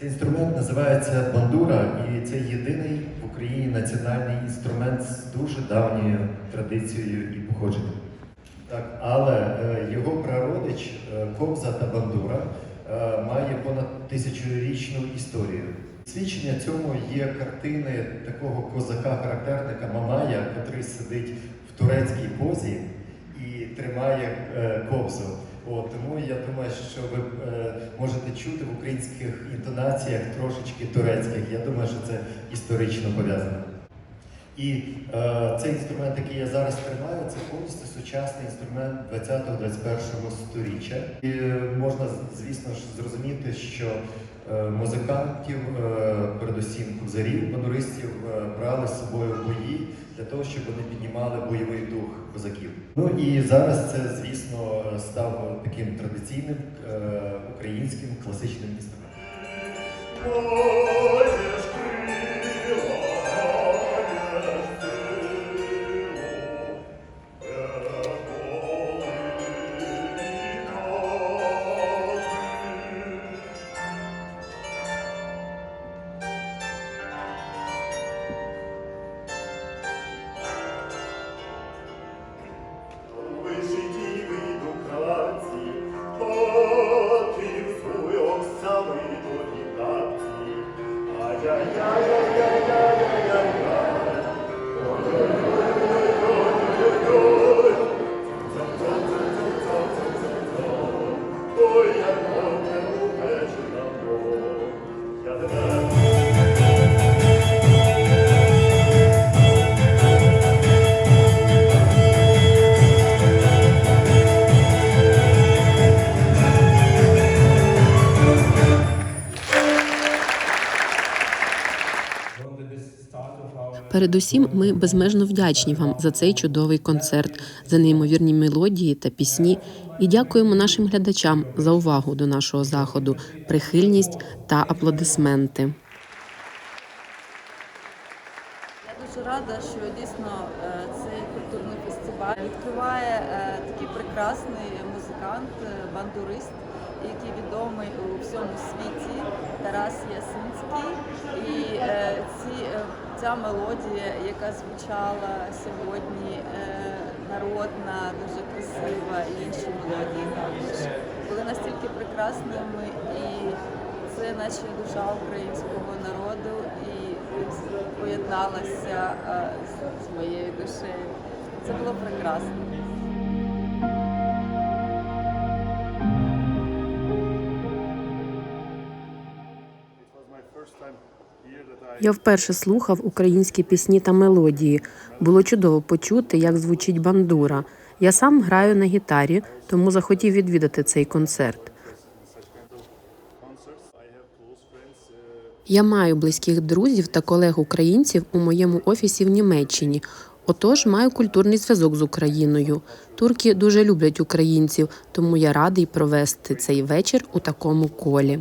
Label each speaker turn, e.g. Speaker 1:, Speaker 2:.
Speaker 1: Цей інструмент називається бандура, і це єдиний в Україні національний інструмент з дуже давньою традицією і походженням. Так, але е, його прародич е, кобза та бандура е, має понад тисячорічну історію. Свідчення цьому є картини такого козака-характерника Мамая, який сидить в турецькій позі і тримає кобзу. От, тому я думаю, що ви е, можете чути в українських інтонаціях трошечки турецьких. Я думаю, що це історично пов'язано. І е, цей інструмент, який я зараз тримаю, це повністю сучасний інструмент 20-21 сторіччя. І е, можна, звісно ж, зрозуміти, що е, музикантів, е, передусім кузарів, бандуристів, е, брали з собою бої для того, щоб вони піднімали бойовий дух козаків. Ну і зараз це, звісно, став таким традиційним е, українським класичним інструментом.
Speaker 2: Передусім, ми безмежно вдячні вам за цей чудовий концерт, за неймовірні мелодії та пісні. І дякуємо нашим глядачам за увагу до нашого заходу, прихильність та аплодисменти.
Speaker 3: Я дуже рада, що дійсно е, цей культурний фестиваль відкриває е, такий прекрасний музикант, е, бандурист, який відомий у всьому світі Тарас Ясинський. І е, ці, е, ця мелодія, яка звучала сьогодні, е, народна, дуже красива, і інші мелодії також були настільки прекрасними і це наче душа українського народу і поєдналася е, з- моєю душею. Це було прекрасно.
Speaker 2: Я вперше слухав українські пісні та мелодії. Було чудово почути, як звучить бандура. Я сам граю на гітарі, тому захотів відвідати цей концерт. Я маю близьких друзів та колег українців у моєму офісі в Німеччині. Отож, маю культурний зв'язок з Україною. Турки дуже люблять українців, тому я радий провести цей вечір у такому колі.